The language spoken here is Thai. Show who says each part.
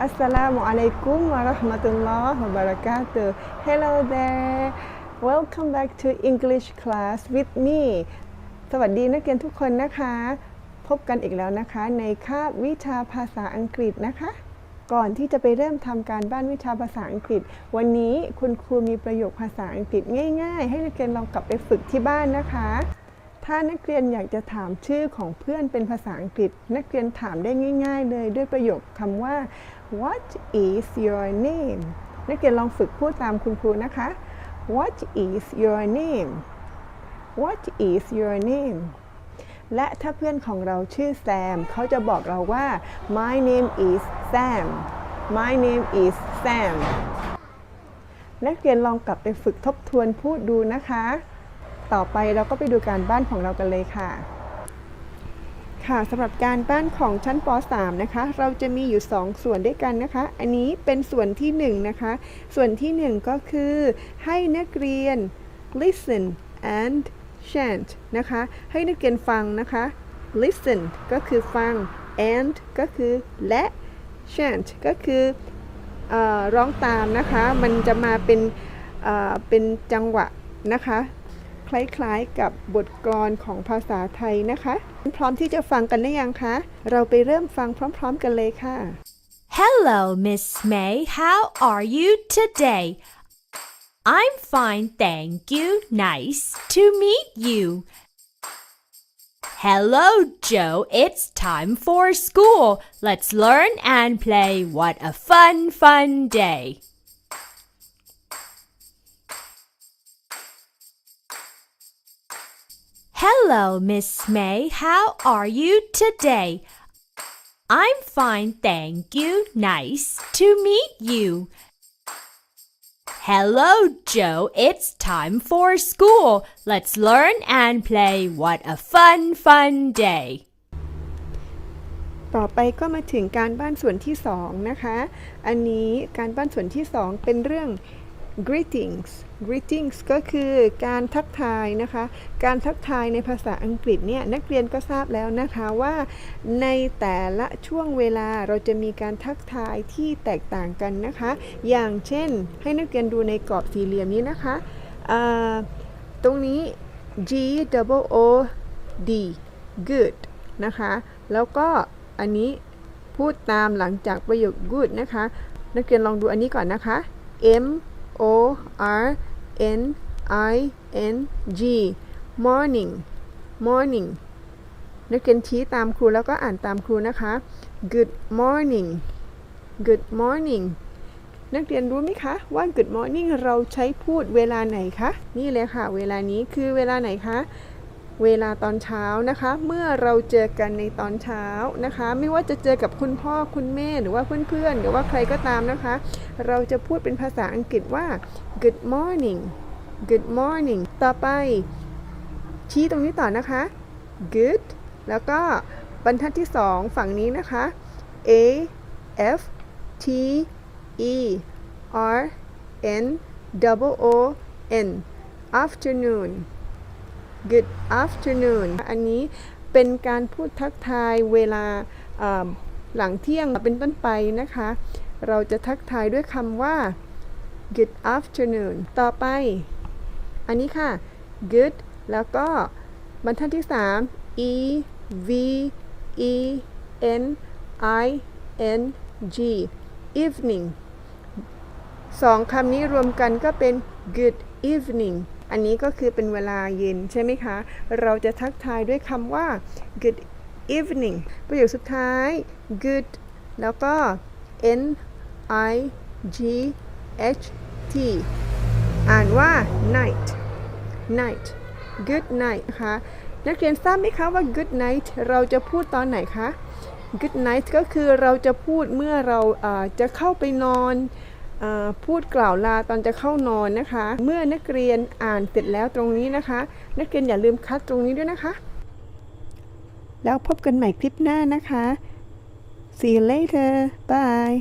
Speaker 1: Assalamu alaikum wa rahmatullah wa barakatuh. Hello there. Welcome back to English class with me. สวัสดีนักเรียนทุกคนนะคะ พบกันอีกแล้วนะคะในคาบวิชาภาษาอังกฤษนะคะ ก่อนที่จะไปเริ่มทำการบ้านวิชาภาษาอังกฤษ วันนี้คุณครูมีประโยคภาษาอังกฤษง่าย ๆ ให้นักเรียนลองกลับไปฝึกที่บ้านนะคะ ถ้านักเรียนอยากจะถามชื่อของเพื่อนเป็นภาษาอังกฤษ นักเรียนถามได้ง่าย ๆ เลยด้วยประโยคคำว่า What is your name นักเรียนลองฝึกพูดตามคุณครูนะคะ What is your name What is your name และถ้าเพื่อนของเราชื่อแซม เขาจะบอกเราว่า My name is Sam My name is Sam นักเรียนลองกลับไปฝึกทบทวนพูดดูนะคะ ต่อไปเราก็ไปดูการบ้านของเรากันเลยค่ะ ค่ะสำหรับการบ้านของชั้นป .3 นะคะ เราจะมีอยู่ 2 ส่วนด้วยกันนะคะ อันนี้เป็นส่วนที่1นะคะ ส่วนที่ 1 ก็คือให้นักเรียน listen and chant นะคะ ให้นักเรียนฟังนะคะ listen ก็คือฟัง and ก็คือและ chant ก็คืออร้องตามนะคะ มันจะมาเป็นเป็นจังหวะนะคะ คล้ายๆกับบทกลอนของภาษาไทยนะคะ พร้อมที่จะฟังกันได้ยังคะ เราไปเริ่มฟังพร้อมๆกันเลยค่ะ
Speaker 2: Hello, Miss May. How are you today? I'm fine, thank you. Nice to meet you. Hello, Joe. It's time for school. Let's learn and play. What a fun, fun day. Hello, Miss May. How are you today? I'm fine, thank you. Nice to meet you. Hello, Joe. It's time for school. Let's learn and play. What a fun, fun day.
Speaker 1: ต่อไปก็มาถึงการบ้านส่วนที่ 2 นะคะ อันนี้การบ้านส่วนที่ 2 เป็นเรื่อง greetings greetings ก็คือการทักทายนะคะ การทักทายในภาษาอังกฤษเนี่ยนักเรียนก็ทราบแล้วนะคะว่า ในแต่ละช่วงเวลาเราจะมีการทักทายที่แตกต่างกันนะคะ อย่างเช่นให้นักเรียนดูในกรอบสี่เหลี่ยมนี้นะคะ ตรงนี้ G double O D good นะคะ แล้วก็อันนี้พูดตามหลังจากประโยค good นะคะ นักเรียนลองดูอันนี้ก่อนนะคะ M O R N I N G morning morning นักเรียนชี้ตามครูแล้วก็อ่านตามครูนะคะ good morning good morning นักเรียนรู้ไหมคะว่า good morning เราใช้พูดเวลาไหนคะ นี่เลยค่ะ เวลานี้คือเวลาไหนคะ เวลาตอนเช้านะคะ เมื่อเราเจอกันในตอนเช้านะคะ ไม่ว่าจะเจอกับคุณพ่อคุณแม่หรือว่าเพื่อนๆ หรือว่าใครก็ตามนะคะ เราจะพูดเป็นภาษาอังกฤษว่า good morning good morning ต่อไป ชี้ตรงนี้ต่อนะคะ good แล้วก็บรรทัดที่สองฝั่งนี้นะคะ a f t e r n double o n afternoon Good afternoon อันนี้เป็นการพูดทักทายเวลาหลังเที่ยงเป็นต้นไปนะคะ เราจะทักทายด้วยคำว่า Good afternoon ต่อไป อันนี้ค่ะ Good แล้วก็บรรทัดที่ 3 E V E N I N G evening สองคำนี้รวมกันก็เป็น good evening อันนี้ก็คือเป็นเวลาเย็นใช่ไหมคะ เราจะทักทายด้วยคำว่า good evening ประโยคสุดท้าย good แล้วก็ n i g h t อ่านว่า night night good night นะคะนักเรียนทราบไหมคะว่า good night เราจะพูดตอนไหนคะ good night ก็คือเราจะพูดเมื่อเราจะเข้าไปนอน พูดกล่าวลาตอนจะเข้านอนนะคะ เมื่อนักเรียนอ่านเสร็จแล้วตรงนี้นะคะ นักเรียนอย่าลืมคัดตรงนี้ด้วยนะคะ แล้วพบกันใหม่คลิปหน้านะคะ see you later bye